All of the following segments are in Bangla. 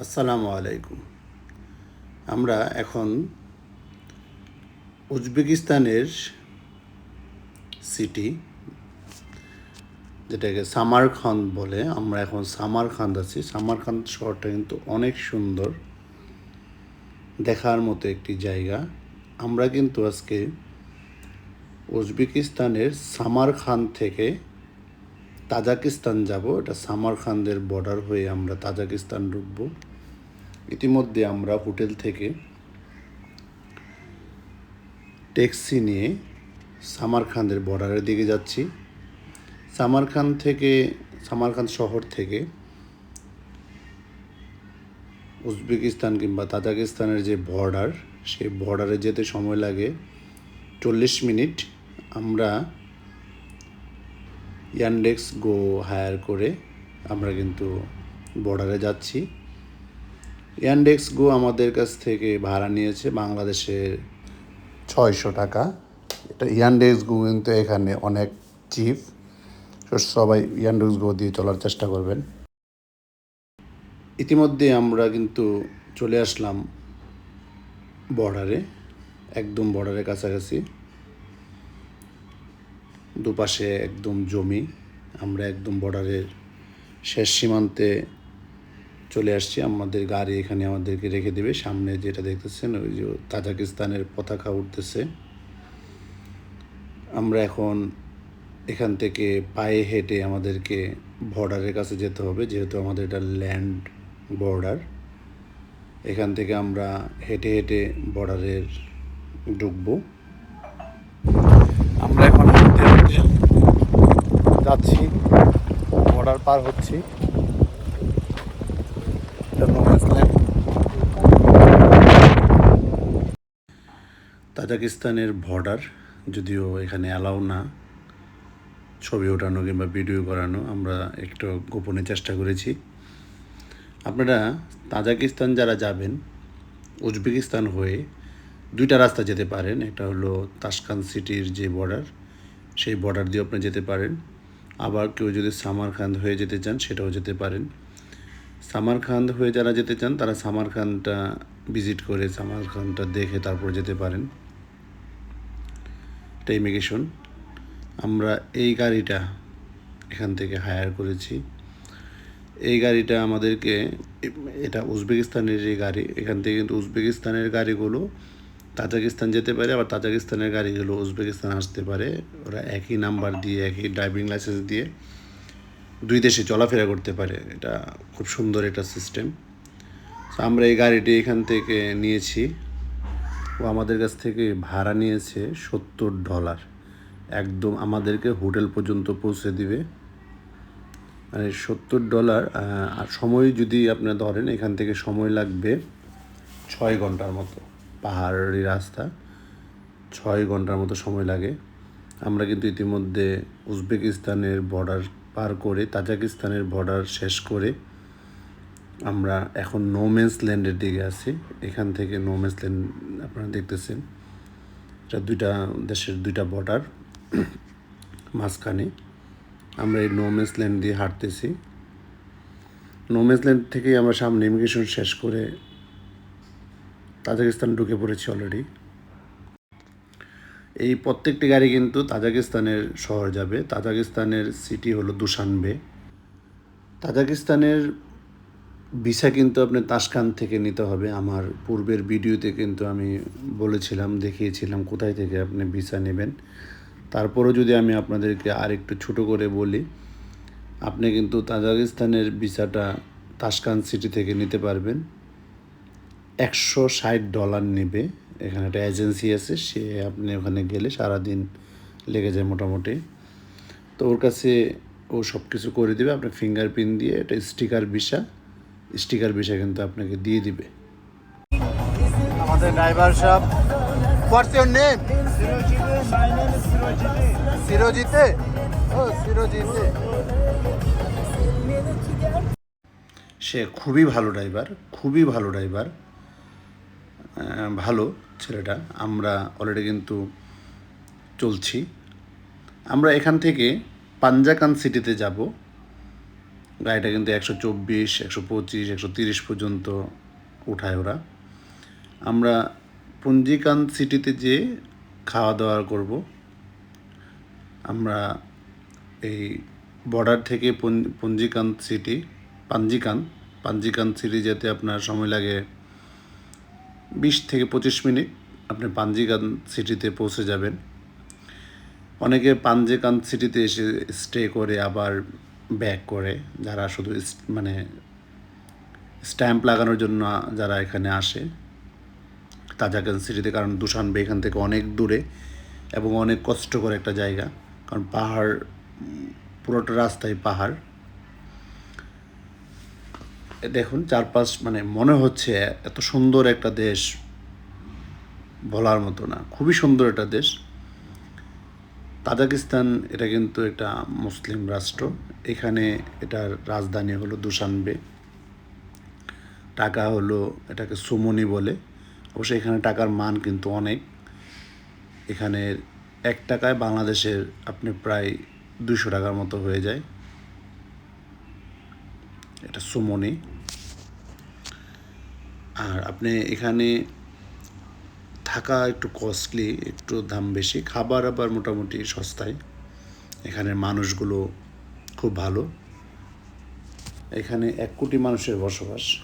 আসসালামু আলাইকুম। আমরা এখন উজবেকিস্তানের সিটি যেটাকে সামারখান্দ বলে। আমরা এখন সামারখান্দ আছি। সামারখান্দ শহরটা কিন্তু অনেক সুন্দর। দেখার মতো একটি জায়গা। আমরা কিন্তু আজকে উজবেকিস্তানের সামারখান্দ থেকে তাজাকিস্তান যাব, এটা সামারখান্দের বর্ডার হয়ে আমরা তাজাকিস্তান ঢুকব। ইতিমধ্যে আমরা হোটেল থেকে ট্যাক্সি নিয়ে সামারখান্দের বর্ডারের দিকে যাচ্ছি। সামারখান থেকে, সামারখান শহর থেকে উজবেকিস্তান কিংবা তাজাকিস্তানের যে বর্ডার সেই বর্ডারে যেতে সময় লাগে চল্লিশ মিনিট। আমরা ইয়ানডেক্স গো হায়ার করে আমরা কিন্তু বর্ডারে যাচ্ছি। ইয়ানডেক্স গো আমাদের কাছ থেকে ভাড়া নিয়েছে বাংলাদেশের ছয়শো টাকা। এটা ইয়ানডেক্স গো কিন্তু এখানে অনেক চিপ সবাই ইয়ানডেক্স গো দিয়ে চলার চেষ্টা করবেন। ইতিমধ্যে আমরা কিন্তু চলে আসলাম বর্ডারে, একদম বর্ডারের কাছাকাছি। দুপাশে একদম জমি। আমরা একদম বর্ডারের শেষ সীমান্তে চলে আসছি। আমাদের গাড়ি এখানে আমাদেরকে রেখে দেবে। সামনে যেটা দেখতেছেন, ওই যে তাজাকিস্তানের পতাকা উঠতেছে। আমরা এখন এখান থেকে পায়ে হেঁটে আমাদেরকে বর্ডারের কাছে যেতে হবে, যেহেতু আমাদের এটা ল্যান্ড বর্ডার এখান থেকে আমরা হেঁটে হেঁটে বর্ডারের ঢুকবো। আমরা এখন যাচ্ছি। বর্ডার পার হচ্ছি। তাজাকিস্তানের বর্ডার যদিও এখানে অ্যালাউ না, ছবি ওঠানো কিংবা ভিডিও করানো, আমরা একটু গোপনে চেষ্টা করেছি। আপনারা তাজাকিস্তান যারা যাবেন, উজবেকিস্তান হয়ে দুইটা রাস্তা যেতে পারেন। একটা হলো তাসকান সিটির যে বর্ডার সেই বর্ডার দিয়ে আপনি যেতে পারেন। আবার কেউ যদি সামারখান্দ হয়ে যেতে চান, সেটাও যেতে পারেন। সামারখান্দ হয়ে যারা যেতে চান, তারা সামারখানটা ভিজিট করে সামারখানটা দেখে তারপর যেতে পারেন। এটা ইমিগ্রেশন আমরা এই গাড়িটা এখান থেকে হায়ার করেছি। এই গাড়িটা আমাদেরকে, এটা উজবেকিস্তানের যে গাড়ি। এখান থেকে কিন্তু উজবেকিস্তানের গাড়িগুলো তাজাকিস্তান যেতে পারে, আবার তাজাকিস্তানের গাড়িগুলো উজবেকিস্তান আসতে পারে। ওরা একই নাম্বার দিয়ে, একই ড্রাইভিং লাইসেন্স দিয়ে দুই দেশে চলাফেরা করতে পারে। এটা খুব সুন্দর একটা সিস্টেম তো আমরা এই গাড়িটি এখান থেকে নিয়েছি। ও আমাদের কাছ থেকে ভাড়া নিয়েছে সত্তর ডলার একদম আমাদেরকে হোটেল পর্যন্ত পৌঁছে দিবে। মানে সত্তর ডলার আর সময় যদি আপনার ধরেন, এখান থেকে সময় লাগবে ছয় ঘণ্টার মতো। পাহাড়ি রাস্তা। ছয় ঘণ্টার মতো সময় লাগে। আমরা কিন্তু ইতিমধ্যে উজবেকিস্তানের বর্ডার পার করে তাজাকিস্তানের বর্ডার শেষ করে আমরা এখন নোমেন্স ল্যান্ডের দিকে আছি। এখান থেকে নোমেন্স ল্যান্ড আপনারা দেখতেছেন। এটা দুইটা দেশের দুইটা বর্ডার মাঝখানে। আমরা এই নোমেন্স ল্যান্ড দিয়ে হাঁটতেছি। নোমেন্স ল্যান্ড থেকেই আমরা সামনে ইমিগ্রেশন শেষ করে তাজাকিস্তান ঢুকে পড়েছি অলরেডি এই প্রত্যেকটি গাড়ি কিন্তু তাজাকিস্তানের শহর যাবে। তাজাকিস্তানের সিটি হলো দুশানবে। তাজাকিস্তানের ভিসা কিন্তু আপনার তাসকান থেকে নিতে হবে। আমার পূর্বের ভিডিওতে কিন্তু আমি বলেছিলাম, দেখিয়েছিলাম কোথায় থেকে আপনি ভিসা নেবেন। তারপরেও যদি আমি আপনাদেরকে আর একটু ছোটো করে বলি, আপনি কিন্তু তাজাকিস্তানের ভিসাটা তাসকান সিটি থেকে নিতে পারবেন। একশো ষাট ডলার নেবে। এখানে একটা এজেন্সি আছে সে আপনি ওখানে গেলে সারাদিন লেগে যায় মোটামুটি। তো ওর কাছে ও সব কিছু করে দেবে আপনার ফিঙ্গারপ্রিন্ট দিয়ে এটা স্টিকার ভিসা স্টিকার ভিসা কিন্তু আপনাকে দিয়ে দিবে। আমাদের ড্রাইভার সাহেব হোয়াটস ইউর নেম সিরোজিতে ও সিরোজিতে সে খুবই ভালো ড্রাইভার খুবই ভালো ড্রাইভার ভালো ছেলেটা। আমরা অলরেডি কিন্তু চলছি। আমরা এখান থেকে পাঞ্জাকান সিটিতে যাব। গাড়িটা কিন্তু একশো চব্বিশ, একশো পঁচিশ, একশো তিরিশ পর্যন্ত উঠায় ওরা। আমরা পঞ্জিকান্ত সিটিতে যে খাওয়া দাওয়া করব। আমরা এই বর্ডার থেকে পঞ্জ- পঞ্জিকান্ত সিটি, পাঞ্জিকান পাঞ্জিকান সিটি যেতে আপনার সময় লাগে বিশ থেকে পঁচিশ মিনিট আপনি পাঞ্জিকান্ত সিটিতে পৌঁছে যাবেন। অনেকে পাঞ্জেকান্ত সিটিতে এসে স্টে করে, আবার ব্যাক করে। যারা শুধু মানে স্ট্যাম্প লাগানোর জন্য যারা এখানে আসে তাজাকান্ত সিটিতে, কারণ দুশানবে এখান থেকে অনেক দূরে এবং অনেক কষ্টকর একটা জায়গা। কারণ পাহাড় পুরোটা রাস্তায় পাহাড়। দেখুন, চারপাশ মানে মনে হচ্ছে এত সুন্দর একটা দেশ বলার মতো না। খুবই সুন্দর একটা দেশ। তাজাকিস্তান, এটা কিন্তু একটা মুসলিম রাষ্ট্র। এখানে এটার রাজধানী হলো দুশানবে টাকা হলো এটাকে সুমনি বলে। অবশ্যই এখানে টাকার মান কিন্তু অনেক। এখানে এক টাকায় বাংলাদেশের আপনি প্রায় দুশো টাকার মতো হয়ে যায়। এটা সুমনি। আর আপনি এখানে থাকা একটু কস্টলি একটু দাম বেশি, খাবার আবার মোটামুটি সস্তায়। এখানের মানুষগুলো খুব ভালো। এখানে এক কোটি মানুষের বসবাস।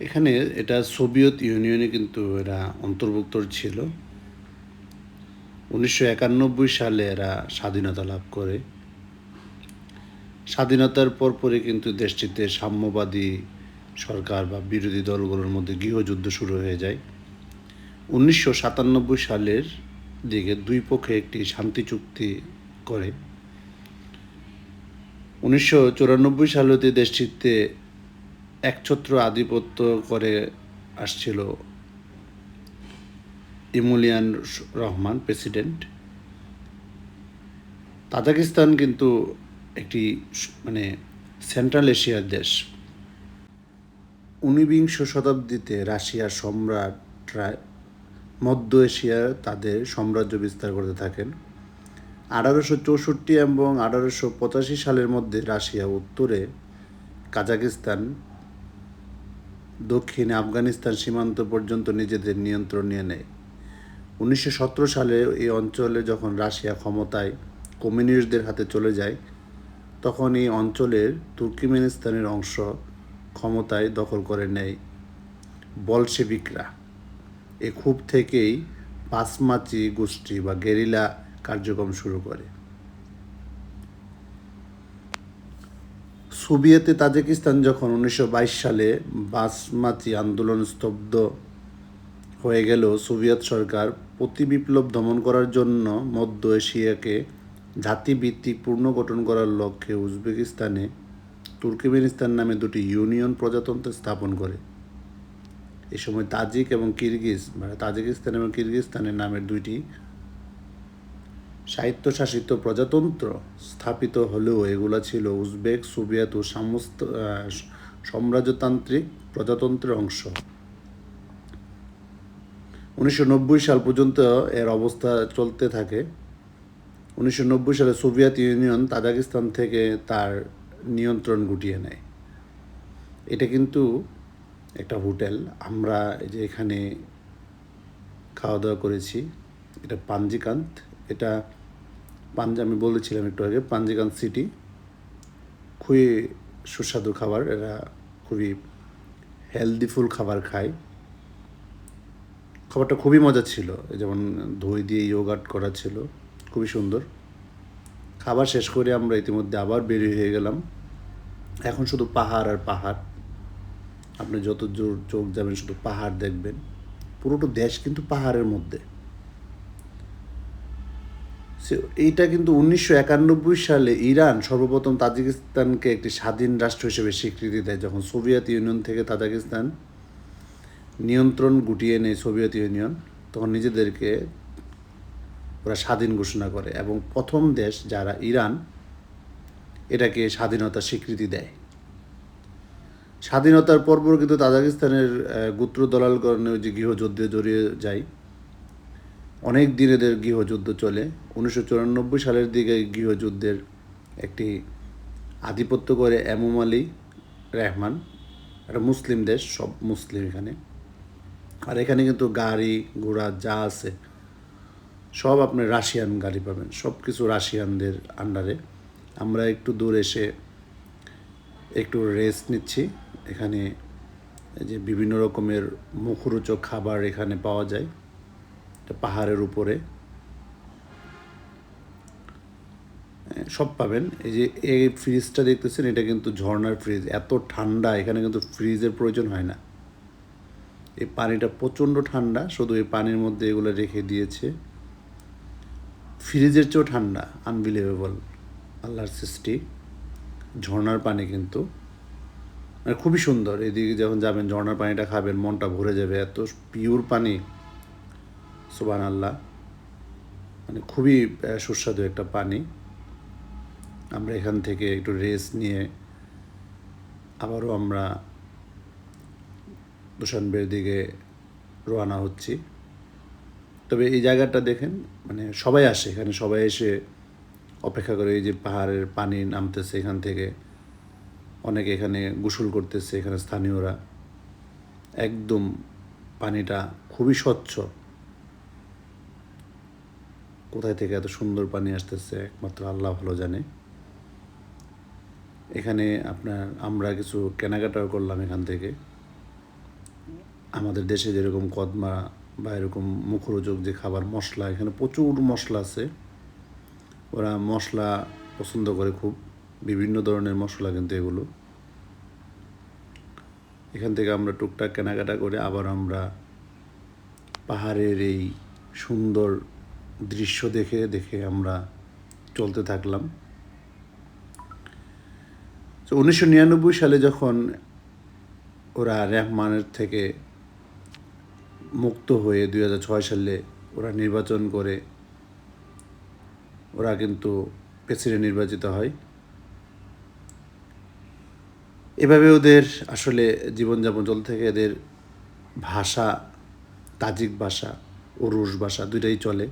এখানে এটা সোভিয়েত ইউনিয়নে কিন্তু এরা অন্তর্ভুক্ত ছিল। উনিশশো একানব্বই সালে এরা স্বাধীনতা লাভ করে। স্বাধীনতার পরপরই কিন্তু দেশটিতে সাম্যবাদী সরকার বা বিরোধী দলগুলোর মধ্যে গৃহযুদ্ধ শুরু হয়ে যায়। উনিশশো সাতানব্বই সালের দিকে দুই পক্ষে একটি শান্তি চুক্তি করে। উনিশশো চুরানব্বই সালেতে দেশটিতে একছত্র আধিপত্য করে আসছিল ইমুলিয়ান রহমান, প্রেসিডেন্ট। তাজাকিস্তান কিন্তু একটি মানে সেন্ট্রাল এশিয়ার দেশ। ঊনবিংশ শতাব্দীতে রাশিয়ার সম্রাটরা মধ্য এশিয়ার তাদের সাম্রাজ্য বিস্তার করতে থাকেন। আঠারোশো চৌষট্টি এবং আঠারোশো পঁচাশি সালের মধ্যে রাশিয়া উত্তরে কাজাকিস্তান, দক্ষিণে আফগানিস্তান সীমান্ত পর্যন্ত নিজেদের নিয়ন্ত্রণ নিয়ে নেয়। উনিশশো সতেরো সালে এই অঞ্চলে যখন রাশিয়া ক্ষমতায় কমিউনিস্টদের হাতে চলে যায়, তখন এই অঞ্চলের তুর্কিমেনিস্তানের অংশ ক্ষমতায় দখল করে নেয় বলশেবিকরা এ ক্ষোভ থেকেই পাসমাচি গোষ্ঠী বা গেরিলা কার্যক্রম শুরু করে। সোভিয়েতে তাজিকিস্তান যখন উনিশশো বাইশ সালে বাসমাচি আন্দোলন স্তব্ধ হয়ে গেল, সোভিয়েত সরকার প্রতি বিপ্লব দমন করার জন্য মধ্য এশিয়াকে জাতিভিত্তিক পুনর্গঠন করার লক্ষ্যে উজবেকিস্তানে তুর্কমেনিস্তান নামে দুটি ইউনিয়ন প্রজাতন্ত্র স্থাপন করে। এই সময় তাজিক এবং কিরগিজ মানে তাজিকিস্তান এবং কিরগিজস্তানের নামের দুইটি স্বায়ত্তশাসিত প্রজাতন্ত্র স্থাপিত হলেও এগুলা ছিল উজবেক, সোভিয়েত ও সমস্ত সাম্রাজ্যতান্ত্রিক প্রজাতন্ত্রের অংশ। উনিশশো নব্বই সাল পর্যন্ত এর অবস্থা চলতে থাকে। উনিশশো নব্বই সালে সোভিয়েত ইউনিয়ন তাজাকিস্তান থেকে তার নিয়ন্ত্রণ গুটিয়ে নেয়। এটা কিন্তু একটা হোটেল। আমরা যে এখানে খাওয়া দাওয়া করেছি, এটা পাঞ্জিকান্ত। এটা পাঞ্জ, আমি বলেছিলাম একটু আগে, পাঞ্জিকান্ত সিটি। খুবই সুস্বাদু খাবার। এরা খুবই হেলদিফুল খাবার খায়। খাবারটা খুবই মজা ছিল। যেমন দই দিয়ে ইয়োগাট করা ছিল। খুবই সুন্দর। খাবার শেষ করে আমরা ইতিমধ্যে আবার বেরিয়ে হয়ে গেলাম। এখন শুধু পাহাড় আর পাহাড়। আপনি যত জোর চোখ যাবেন শুধু পাহাড় দেখবেন। পুরোটা দেশ কিন্তু পাহাড়ের মধ্যে। এইটা কিন্তু উনিশশো একানব্বই সালে ইরান সর্বপ্রথম তাজিকিস্তানকে একটি স্বাধীন রাষ্ট্র হিসেবে স্বীকৃতি দেয়, যখন সোভিয়েত ইউনিয়ন থেকে তাজিকিস্তান নিয়ন্ত্রণ গুটিয়ে নেয় সোভিয়েত ইউনিয়ন। তখন নিজেদেরকে ওরা স্বাধীন ঘোষণা করে এবং প্রথম দেশ যারা ইরান, এটাকে স্বাধীনতা স্বীকৃতি দেয়। স্বাধীনতার পরপর কিন্তু তাজাকিস্তানের গোত্র দলালগণে যে গৃহযুদ্ধে জড়িয়ে যায়, অনেক দিন এদের গৃহযুদ্ধ চলে। উনিশশো চুরানব্বই সালের দিকে গৃহযুদ্ধের একটি আধিপত্য করে এমম আলী রেহমান। একটা মুসলিম দেশ, সব মুসলিম এখানে। আর এখানে কিন্তু গাড়ি ঘোড়া যা আছে সব আপনি রাশিয়ান গাড়ি পাবেন সব কিছু রাশিয়ানদের আন্ডারে আমরা একটু দূর এসে একটু রেস্ট নিচ্ছি। এখানে যে বিভিন্ন রকমের মুখরোচক খাবার এখানে পাওয়া যায় পাহাড়ের উপরে। হ্যাঁ, সব পাবেন। এই যে এই ফ্রিজটা দেখতেছেন এটা কিন্তু ঝর্ণার ফ্রিজ এত ঠান্ডা এখানে কিন্তু ফ্রিজের প্রয়োজন হয় না। এই পানিটা প্রচণ্ড ঠান্ডা শুধু এই পানির মধ্যে এগুলো রেখে দিয়েছে। ফ্রিজের চেয়েও ঠান্ডা আনবিলিভেবল আল্লাহর সৃষ্টি। ঝর্ণার পানি কিন্তু মানে খুবই সুন্দর। এদিকে যখন যাবেন ঝর্নার পানিটা খাবেন, মনটা ভরে যাবে। এত পিওর পানি সুবান আল্লাহ মানে খুবই সুস্বাদু একটা পানি। আমরা এখান থেকে একটু রেস্ট নিয়ে আবারও আমরা দুশানবের দিকে রওনা হচ্ছি। তবে এই জায়গাটা দেখেন মানে সবাই আসে, এখানে সবাই এসে অপেক্ষা করে, এই যে পাহাড়ের পানি নামতেছে এখান থেকে। অনেকে এখানে গোসল করতেছে এখানে স্থানীয়রা। একদম পানিটা খুবই স্বচ্ছ। কোথায় থেকে এত সুন্দর পানি আসতেছে, একমাত্র আল্লাহ ভালো জানে। এখানে আপনার আমরা কিছু কেনাকাটাও করলাম এখান থেকে। আমাদের দেশে যেরকম কদমা বা এরকম মুখরোচক যে খাবার, মশলা, এখানে প্রচুর মশলা আছে। ওরা মশলা পছন্দ করে খুব। বিভিন্ন ধরনের মশলা কিন্তু এগুলো। এখান থেকে আমরা টুকটাক কেনাকাটা করে আবার আমরা পাহাড়ের এই সুন্দর দৃশ্য দেখে দেখে আমরা চলতে থাকলাম। তো উনিশশো নিরানব্বই সালে যখন ওরা রেহমানের থেকে মুক্ত হয়ে দুই হাজার ছয় সালে ওরা নির্বাচন করে, ওরা কিন্তু প্রেসিডেন্ট নির্বাচিত হয়। এভাবে ওদের আসলে জীবনযাপন চলতে থেকে। এদের ভাষা, তাজিক ভাষা ও রুশ ভাষা দুইটাই চলে।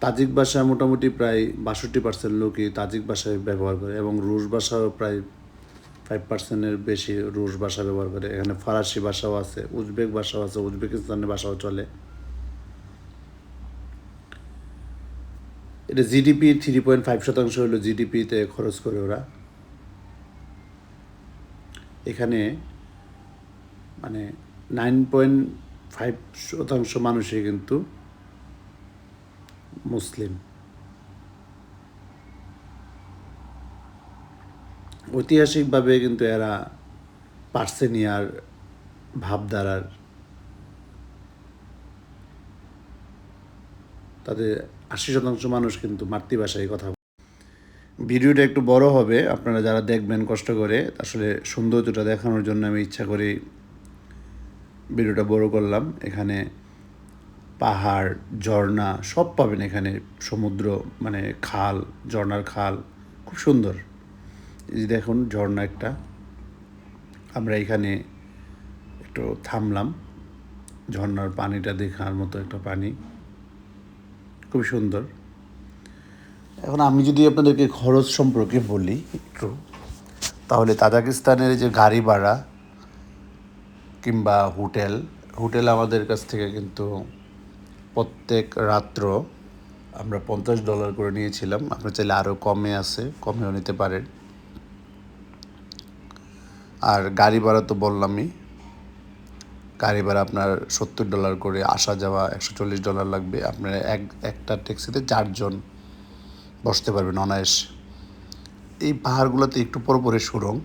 তাজিক ভাষা মোটামুটি প্রায় বাষট্টি পার্সেন্ট লোকই তাজিক ভাষায় ব্যবহার করে এবং রুশ ভাষাও প্রায় ফাইভ পার্সেন্টের বেশি রুশ ভাষা ব্যবহার করে। এখানে ফরাসি ভাষাও আছে, উজবেক ভাষাও আছে উজবেকিস্তানের ভাষাও চলে। এটা জিডিপি থ্রি পয়েন্ট ফাইভ শতাংশ হলো জিডিপিতে খরচ করে ওরা। এখানে মানে নাইন পয়েন্ট ফাইভ শতাংশ মানুষই কিন্তু মুসলিম। ঐতিহাসিকভাবে কিন্তু এরা পার্সেনিয়ার ভাবধারার তাদের আশি শতাংশ মানুষ কিন্তু মাতৃভাষায় কথা। ভিডিওটা একটু বড় হবে, আপনারা যারা দেখবেন কষ্ট করে, আসলে সৌন্দর্যটা দেখানোর জন্য আমি ইচ্ছা করি ভিডিওটা বড় করলাম এখানে পাহাড়, ঝর্ণা সব পাবেন এখানে, সমুদ্র মানে খাল, ঝর্ণার খাল, খুব সুন্দর এই দেখুন, ঝর্ণা একটা। আমরা এখানে একটু থামলাম। ঝর্ণার পানিটা দেখার মতো একটা পানি। খুব সুন্দর। এখন আমি যদি আপনাদেরকে খরচ সম্পর্কে বলি একটু, তাহলে তাজাকিস্তানের যে গাড়ি ভাড়া কিংবা হোটেল হোটেল আমাদের কাছ থেকে কিন্তু প্রত্যেক রাত্র আমরা পঞ্চাশ ডলার করে নিয়েছিলাম। আপনার চাইলে আরও কমে আছে, কমেও নিতে পারেন। আর গাড়ি ভাড়া তো বললামই। গাড়ি ভাড়া আপনার সত্তর ডলার করে আসা যাওয়া একশো চল্লিশ ডলার লাগবে। আপনার এক, একটা ট্যাক্সিতে চারজন বসতে পারবেন অনায়াস। এই পাহাড়গুলোতে একটু পর পরে সুরং।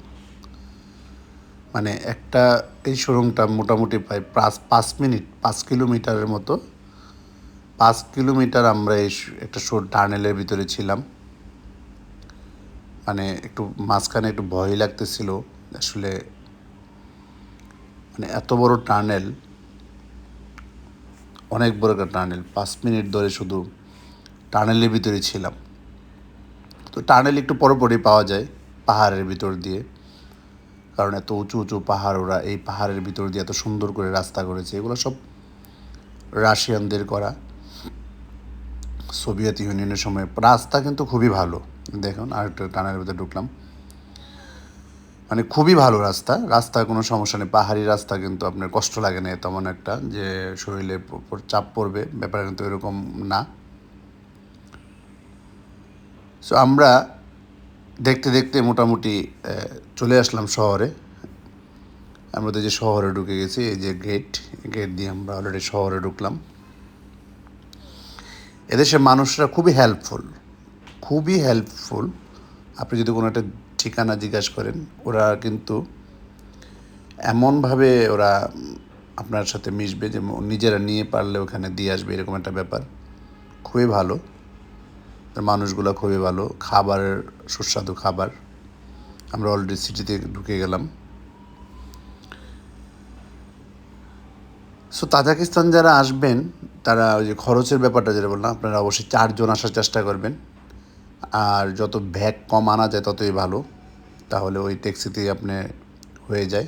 মানে একটা, এই সুরংটা মোটামুটি প্রায় পাঁচ পাঁচ মিনিট, পাঁচ কিলোমিটারের মতো। পাঁচ কিলোমিটার আমরা এই একটা শোর টানেলের ভিতরে ছিলাম। মানে একটু মাঝখানে একটু ভয় লাগতেছিল। আসলে মানে এত বড় টানেল, অনেক বড় একটা টানেল, পাঁচ মিনিট ধরে শুধু টানেলের ভিতরে ছিলাম। তো টানেল একটু পরপরই পাওয়া যায় পাহাড়ের ভিতর দিয়ে, কারণ এত উঁচু উঁচু পাহাড় ওরা, এই পাহাড়ের ভিতর দিয়ে এত সুন্দর করে রাস্তা করেছে, এগুলো সব রাশিয়ানদের করা। সোভিয়েত ইউনিয়নের সময়, রাস্তা কিন্তু খুবই ভালো। দেখুন আর একটা টানের ভিতরে ঢুকলাম। মানে খুবই ভালো রাস্তা। রাস্তার কোনো সমস্যা নেই। পাহাড়ি রাস্তা কিন্তু আপনার কষ্ট লাগে না তেমন একটা যে শরীরে চাপ পড়বে, ব্যাপার কিন্তু এরকম না। সো আমরা দেখতে দেখতে মোটামুটি চলে আসলাম শহরে। আমরা তো যে শহরে ঢুকে গেছি, এই যে গেট গেট দিয়ে আমরা অলরেডি শহরে ঢুকলাম। এদেশের মানুষরা খুবই হেল্পফুল খুবই হেল্পফুল আপনি যদি কোনো একটা ঠিকানা জিজ্ঞাসা করেন, ওরা কিন্তু এমনভাবে ওরা আপনার সাথে মিশবে যে নিজেরা নিয়ে পারলে ওখানে দিয়ে আসবে, এরকম একটা ব্যাপার। খুবই ভালো। মানুষগুলো খুবই ভালো। খাবারের সুস্বাদু খাবার। আমরা অলরেডি সিটিতে ঢুকে গেলাম। সো তাজাকিস্তান যারা আসবেন, তারা ওই যে খরচের ব্যাপারটা যেটা বললাম, আপনারা অবশ্যই চারজন আসার চেষ্টা করবেন। আর যত ভ্যাগ কম আনা যায়, ততই ভালো। তাহলে ওই ট্যাক্সিতেই আপনি হয়ে যায়।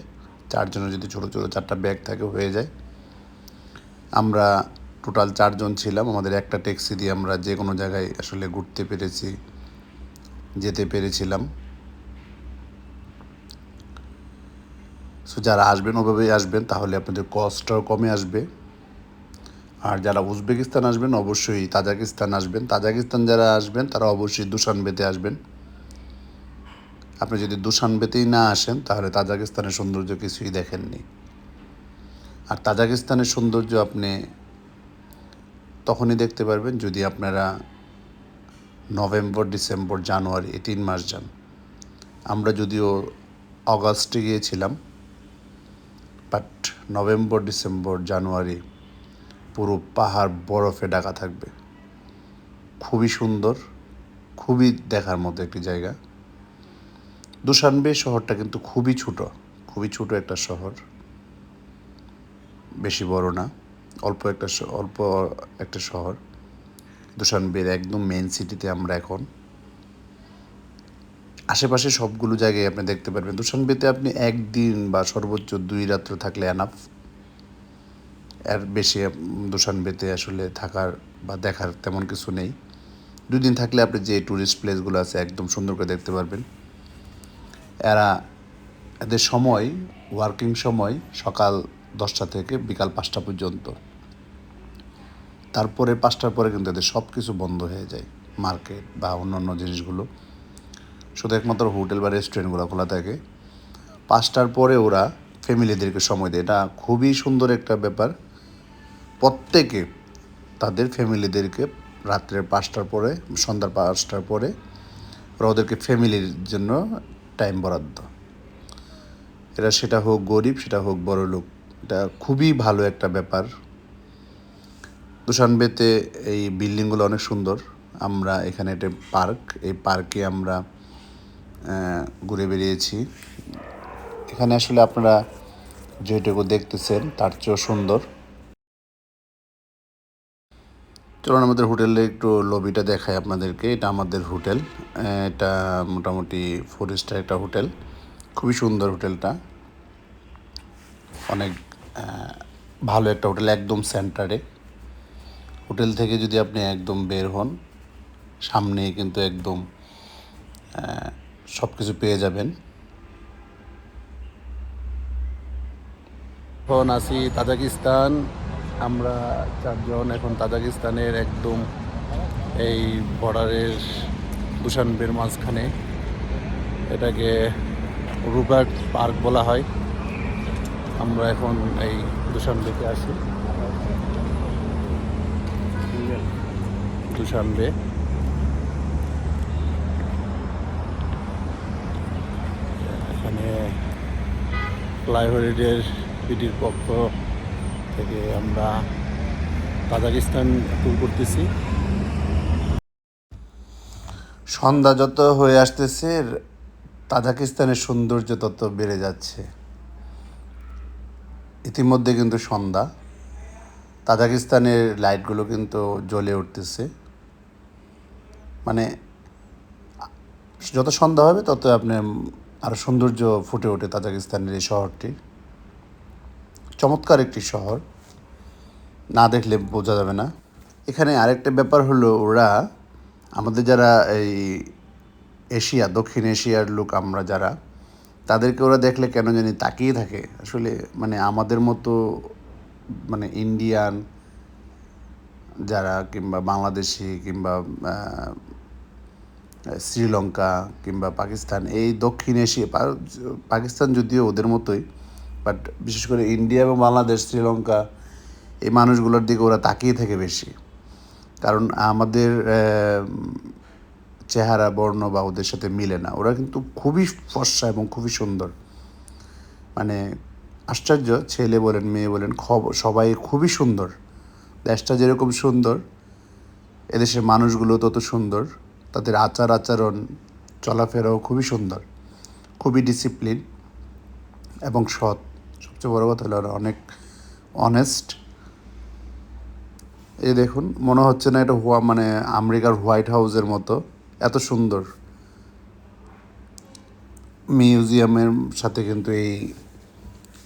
চারজনের যদি ছোটো ছোটো চারটা ব্যাগ থাকে, হয়ে যায়। আমরা টোটাল চারজন ছিলাম। আমাদের একটা ট্যাক্সি দিয়ে আমরা যে কোনো জায়গায় আসলে ঘুরতে পেরেছি, যেতে পেরেছিলাম। সো যারা আসবেন, ওভাবেই আসবেন। তাহলে আপনাদের কস্টটাও কমে আসবে। আর যারা উজবেকিস্তান আসবেন, অবশ্যই তাজাকিস্তান আসবেন। তাজাকিস্তান যারা আসবেন, তারা অবশ্যই দুশানবেতে আসবেন। আপনি যদি দুশানবেতেই না আসেন, তাহলে তাজাকিস্তানের সৌন্দর্য কিছুই দেখেননি। আর তাজাকিস্তানের সৌন্দর্য আপনি তখনই দেখতে পারবেন যদি আপনারা নভেম্বর, ডিসেম্বর, জানুয়ারি, এই তিন মাস যান। আমরা যদিও অগাস্টে গিয়েছিলাম, বাট নভেম্বর, ডিসেম্বর, জানুয়ারি পুরো পাহাড় বরফে ঢাকা থাকবে। খুবই সুন্দর, খুবই দেখার মতো একটি জায়গা। দুশানবে শহরটা কিন্তু খুবই ছোট খুবই ছোট একটা শহর। বেশি বড় না, অল্প একটা অল্প একটা শহর। দুশানবের একদম মেন সিটিতে আমরা এখন। আশেপাশে সবগুলো জায়গায় আপনি দেখতে পারবেন। দুশানবেতে আপনি একদিন বা সর্বোচ্চ দুই রাত্র থাকলে এনাফ এর বেশি দুশানবেতে আসলে থাকার বা দেখার তেমন কিছু নেই। দুই দিন থাকলে আপনি যে ট্যুরিস্ট প্লেসগুলো আছে একদম সুন্দর করে দেখতে পারবেন। এরা এদের সময় ওয়ার্কিং সময় সকাল দশটা থেকে বিকাল পাঁচটা পর্যন্ত। তারপরে পাঁচটার পরে কিন্তু এদের সব কিছু বন্ধ হয়ে যায় মার্কেট বা অন্যান্য জিনিসগুলো। শুধু একমাত্র হোটেল বা রেস্টুরেন্টগুলো খোলা থাকে। পাঁচটার পরে ওরা ফ্যামিলিদেরকে সময় দেয়। এটা খুবই সুন্দর একটা ব্যাপার। প্রত্যেকে তাদের ফ্যামিলিদেরকে রাত্রের পাঁচটার পরে, সন্ধ্যার পাঁচটার পরে ওরা ওদেরকে ফ্যামিলির জন্য টাইম বরাদ্দ। এটা সেটা হোক গরিব, সেটা হোক বড় লোক, এটা খুবই ভালো একটা ব্যাপার। দুশানবেতে এই বিল্ডিংগুলো অনেক সুন্দর। আমরা এখানে একটা পার্ক, এই পার্কে আমরা ঘুরে বেরিয়েছি এখানে আসলে আপনারা যেটুকু দেখতেছেন, তার চেয়েও সুন্দর। চলুন আমাদের হোটেলে একটু লবিটা দেখাই আপনাদেরকে। এটা আমাদের হোটেল। এটা মোটামুটি ফোর স্টার একটা হোটেল। খুবই সুন্দর হোটেলটা। অনেক ভালো একটা হোটেল, একদম সেন্টারে হোটেল থেকে যদি আপনি একদম বের হন সামনে কিন্তু একদম সব কিছু পেয়ে যাবেন। এখন আছি তাজাকিস্তান। আমরা চারজন এখন তাজাকিস্তানের একদম এই বর্ডারের দুশানবের মাঝখানে। এটাকে রুবার্ট পার্ক বলা হয়। আমরা এখন এই দুশানবেতে আছি দুশানবে এখানে ফ্লাইওভারের পিডির পক্ষ থেকে আমরা তাজাকিস্তান ট্যুর করতেছি। সন্ধ্যা যত হয়ে আসতেছে, তাজাকিস্তানের সৌন্দর্য তত বেড়ে যাচ্ছে। ইতিমধ্যে কিন্তু সন্ধ্যা। তাজাকিস্তানের লাইটগুলো কিন্তু জ্বলে উঠতেছে। মানে যত সন্ধ্যা হবে, তত আপনার আরও সৌন্দর্য ফুটে ওঠে তাজাকিস্তানের এই শহরটি। চমৎকার একটি শহর। না দেখলে বোঝা যাবে না। এখানে আরেকটা ব্যাপার হলো ওরা আমাদের যারা এই এশিয়া, দক্ষিণ এশিয়ার লোক আমরা যারা, তাদেরকে ওরা দেখলে কেন জানি তাকিয়ে থাকে। আসলে মানে আমাদের মতো মানে ইন্ডিয়ান যারা কিংবা বাংলাদেশি কিংবা শ্রীলঙ্কা কিংবা পাকিস্তান, এই দক্ষিণ এশিয়া পাকিস্তান যদিও ওদের মতোই বাট বিশেষ করে ইন্ডিয়া এবং বাংলাদেশ, শ্রীলঙ্কা, এই মানুষগুলোর দিকে ওরা তাকিয়ে থাকে বেশি। কারণ আমাদের চেহারা, বর্ণ বা ওদের সাথে মিলে না। ওরা কিন্তু খুবই ফর্সা এবং খুবই সুন্দর। মানে আশ্চর্য, ছেলে বলেন, মেয়ে বলেন, খব- সবাই খুবই সুন্দর। দেশটা যেরকম সুন্দর, এদেশের মানুষগুলো তত সুন্দর। তাদের আচার আচরণ, চলাফেরাও খুবই সুন্দর। খুবই ডিসিপ্লিন এবং সৎ। সবচেয়ে বড় কথা হলো অনেক অনেস্ট এই দেখুন, মনে হচ্ছে না এটা হোয়া মানে আমেরিকার হোয়াইট হাউসের মতো। এত সুন্দর। মিউজিয়ামের সাথে কিন্তু এই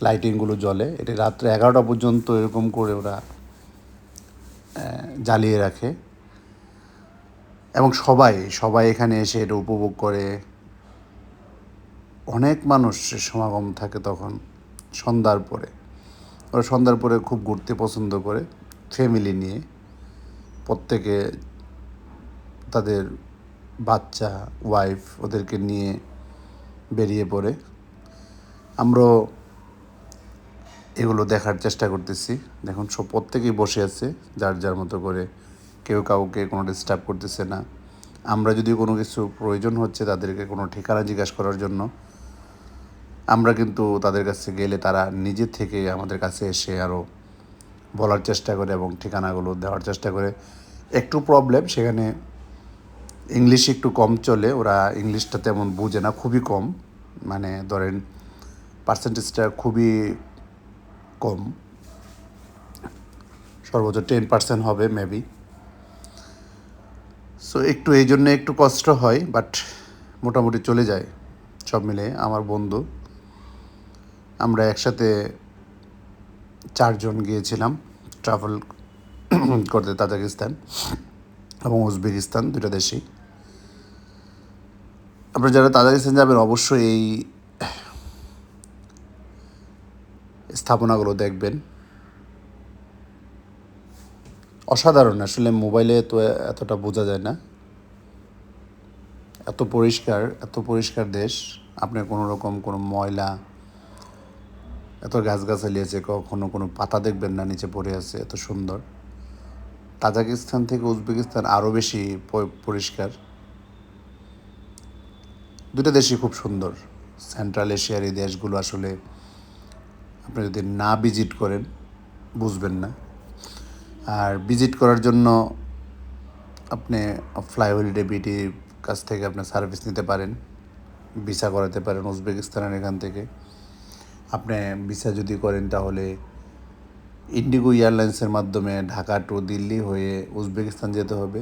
লাইটিংগুলো জ্বলে। এটা রাত্রে এগারোটা পর্যন্ত এরকম করে ওরা জ্বালিয়ে রাখে। এবং সবাই সবাই এখানে এসে এটা উপভোগ করে। অনেক মানুষের সমাগম থাকে তখন। সন্ধ্যার পরে। ওরা সন্ধ্যার পরে খুব ঘুরতে পছন্দ করে ফ্যামিলি নিয়ে। প্রত্যেকে তাদের বাচ্চা ওয়াইফ ওদেরকে নিয়ে বেরিয়ে পড়ে। আমরাও এগুলো দেখার চেষ্টা করতেছি। দেখুন, সব প্রত্যেকেই বসে আছে, যার যার মতো করে। কেউ কাউকে কোনো ডিস্টার্ব করতেছে না। আমরা যদি কোনো কিছু প্রয়োজন হচ্ছে তাদেরকে কোনো ঠিকানা জিজ্ঞাসা করার জন্য আমরা কিন্তু তাদের কাছে গেলে তারা নিজে থেকে আমাদের কাছে এসে আরও বলার চেষ্টা করে এবং ঠিকানাগুলো দেওয়ার চেষ্টা করে। একটু প্রবলেম সেখানে ইংলিশ একটু কম চলে, ওরা ইংলিশটা তেমন বুঝে না, খুবই কম। মানে ধরেন পার্সেন্টেজটা খুবই কম। সর্বোচ্চ টেন পার্সেন্ট হবে মেবি সো একটু এই জন্য একটু কষ্ট হয় বাট মোটামুটি চলে যায়। সব মিলে আমার বন্ধু। আমরা একসাথে চারজন গিয়েছিলাম ট্রাভেল করতে তাজাকিস্তান এবং উজবেকিস্তান দুটো দেশেই। আপনারা যারা তাজাকিস্তান যাবেন অবশ্যই এই স্থাপনাগুলো দেখবেন। অসাধারণ, আসলে মোবাইলে তো এতটা বোঝা যায় না। এত পরিষ্কার এত পরিষ্কার দেশ আপনার কোনো রকম কোনো ময়লা এত গাছগাছালি আছে, কখনো কোনো পাতা দেখবেন না, নিচে পড়ে আছে, এত সুন্দর। তাজাকিস্তান থেকে উজবেকিস্তান আরও বেশি পরিষ্কার। দুটো দেশই খুব সুন্দর। সেন্ট্রাল এশিয়ার এই দেশগুলো আসলে আপনি যদি না ভিজিট করেন, বুঝবেন না। আর ভিজিট করার জন্য আপনি ফ্লাই হলিডে বিটির কাছ থেকে আপনি সার্ভিস নিতে পারেন, ভিসা করাতে পারেন উজবেকিস্তানের এখান থেকে। আপনি ভিসা যদি করেন তাহলে ইন্ডিগো এয়ারলাইন্সের মাধ্যমে ঢাকা টু দিল্লি হয়ে উজবেকিস্তান যেতে হবে।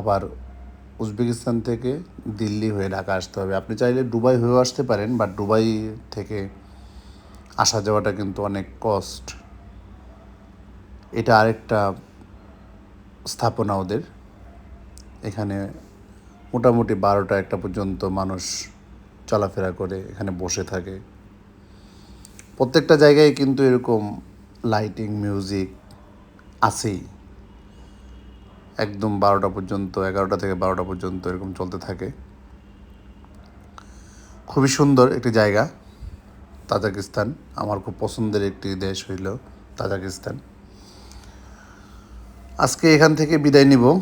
আবার উজবেকিস্তান থেকে দিল্লি হয়ে ঢাকা আসতে হবে। আপনি চাইলে দুবাই হয়েও আসতে পারেন বাট দুবাই থেকে আসা যাওয়াটা কিন্তু অনেক কস্ট এটা আরেকটা স্থাপনা ওদের। এখানে মোটামুটি বারোটা একটা পর্যন্ত মানুষ চলাফেরা করে, এখানে বসে থাকে। প্রত্যেকটা জায়গায় কিন্তু এরকম লাইটিং মিউজিক আছেই। একদম বারোটা পর্যন্ত, এগারোটা থেকে বারোটা পর্যন্ত এরকম চলতে থাকে। খুবই সুন্দর একটি জায়গা, তাজাকিস্তান। আমার খুব পছন্দের একটি দেশ হইল তাজাকিস্তান। আজকে এখান থেকে বিদায় নিব।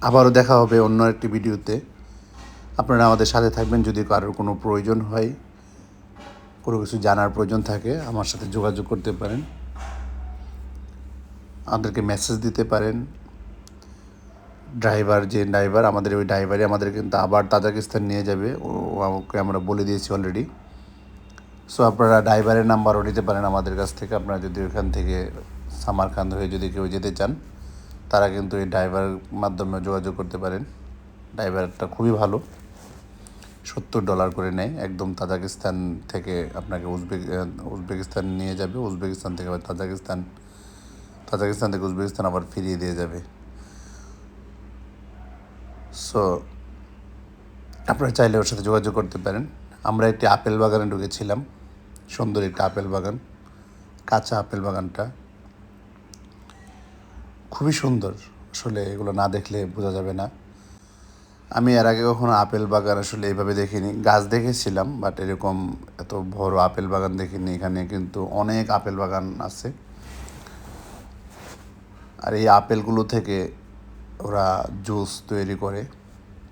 আবারও দেখা হবে অন্য একটি ভিডিওতে। আপনারা আমাদের সাথে থাকবেন যদি কারোর কোনো প্রয়োজন হয়। কোনো কিছু জানার প্রয়োজন থাকে, আমার সাথে যোগাযোগ করতে পারেন। আমাদেরকে মেসেজ দিতে পারেন। ড্রাইভার যে ড্রাইভার আমাদের ওই ড্রাইভারই আমাদের কিন্তু আবার তাজাকিস্তান নিয়ে যাবে। ও আমাকে আমরা বলে দিয়েছি অলরেডি সো আপনারা ড্রাইভারের নাম্বারও নিতে পারেন আমাদের কাছ থেকে। আপনারা যদি ওখান থেকে সামারখান্দ হয়ে যদি কেউ যেতে চান, তারা কিন্তু এই ড্রাইভার মাধ্যমে যোগাযোগ করতে পারেন। ড্রাইভারটা খুবই ভালো। সত্তর ডলার করে নেয়। একদম তাজাকিস্তান থেকে আপনাকে উজবেক উজবেকিস্তান নিয়ে যাবে। উজবেকিস্তান থেকে আবার তাজাকিস্তান তাজাকিস্তান থেকে উজবেকিস্তান আবার ফিরিয়ে দিয়ে যাবে। সো আপনারা চাইলে ওর সাথে যোগাযোগ করতে পারেন। আমরা একটি আপেল বাগানে ঢুকেছিলাম। সুন্দর একটি আপেল বাগান। কাঁচা আপেল বাগানটা। খুবই সুন্দর। আসলে এগুলো না দেখলে বোঝা যাবে না। আমি এর আগে কখনো আপেল বাগান আসলে এইভাবে দেখিনি। গাছ দেখেছিলাম বাট এরকম এত বড় আপেল বাগান দেখিনি। এখানে কিন্তু অনেক আপেল বাগান আছে। আর এই আপেলগুলো থেকে ওরা জুস তৈরি করে।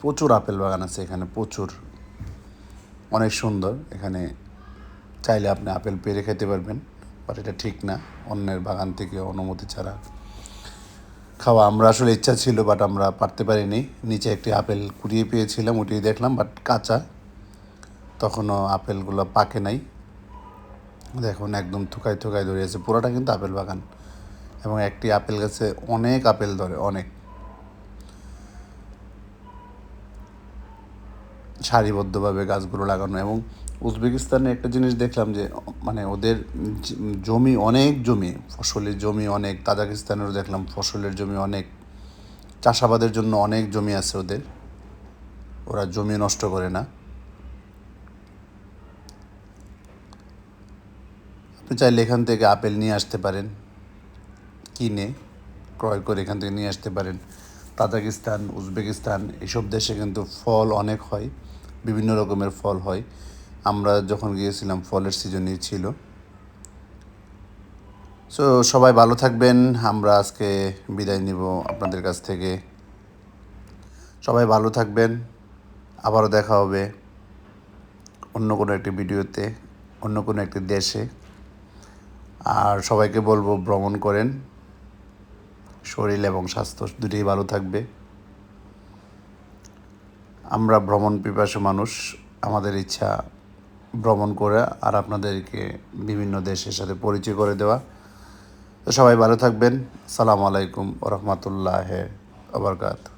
প্রচুর আপেল বাগান আছে এখানে, প্রচুর। অনেক সুন্দর। এখানে চাইলে আপনি আপেল পেরে খেতে পারবেন বাট এটা ঠিক না। অন্যের বাগান থেকে অনুমতি ছাড়া। খাওয়া, আমরা আসলে ইচ্ছা ছিল বাট আমরা পারতে পারিনি। নিচে একটি আপেল কুড়িয়ে পেয়েছিলাম, উঠিয়ে দেখলাম বাট কাঁচা। তখনও আপেলগুলো পাকে নাই। দেখুন, একদম থুকাই থুকাই ধরিয়েছে পুরোটা কিন্তু আপেল বাগান। এবং একটি আপেল গাছে অনেক আপেল ধরে, অনেক। সারিবদ্ধভাবে গাছগুলো লাগানো। এবং উজবেকিস্তানে একটা জিনিস দেখলাম যে মানে ওদের জমি অনেক জমি, ফসলের জমি অনেক, তাজাকিস্তানেরও দেখলাম ফসলের জমি অনেক, চাষাবাদের জন্য অনেক জমি আছে ওদের, ওরা জমি নষ্ট করে না। আপনি চাইলে এখান থেকে আপেল নিয়ে আসতে পারেন, কিনে, ক্রয় করে এখান থেকে নিয়ে আসতে পারেন। তাজাকিস্তান, উজবেকিস্তান, এসব দেশে কিন্তু ফল অনেক হয়, বিভিন্ন রকমের ফল হয়। আমরা যখন গিয়েছিলাম, ফলের সিজনই ছিল। সো সবাই ভালো থাকবেন। আমরা আজকে বিদায় নিব আপনাদের কাছ থেকে। সবাই ভালো থাকবেন। আবারও দেখা হবে অন্য কোনো একটি ভিডিওতে, অন্য কোনো একটি দেশে। আর সবাইকে বলব, ভ্রমণ করেন। শরীর এবং স্বাস্থ্য দুটোই ভালো থাকবে। আমরা ভ্রমণ পিপাসু মানুষ। আমাদের ইচ্ছা ভ্রমণ করে আর আপনাদেরকে বিভিন্ন দেশের সাথে পরিচয় করে দেওয়া। তো সবাই ভালো থাকবেন। সালাম আলাইকুম রহমতুল্লাহ আবরকাত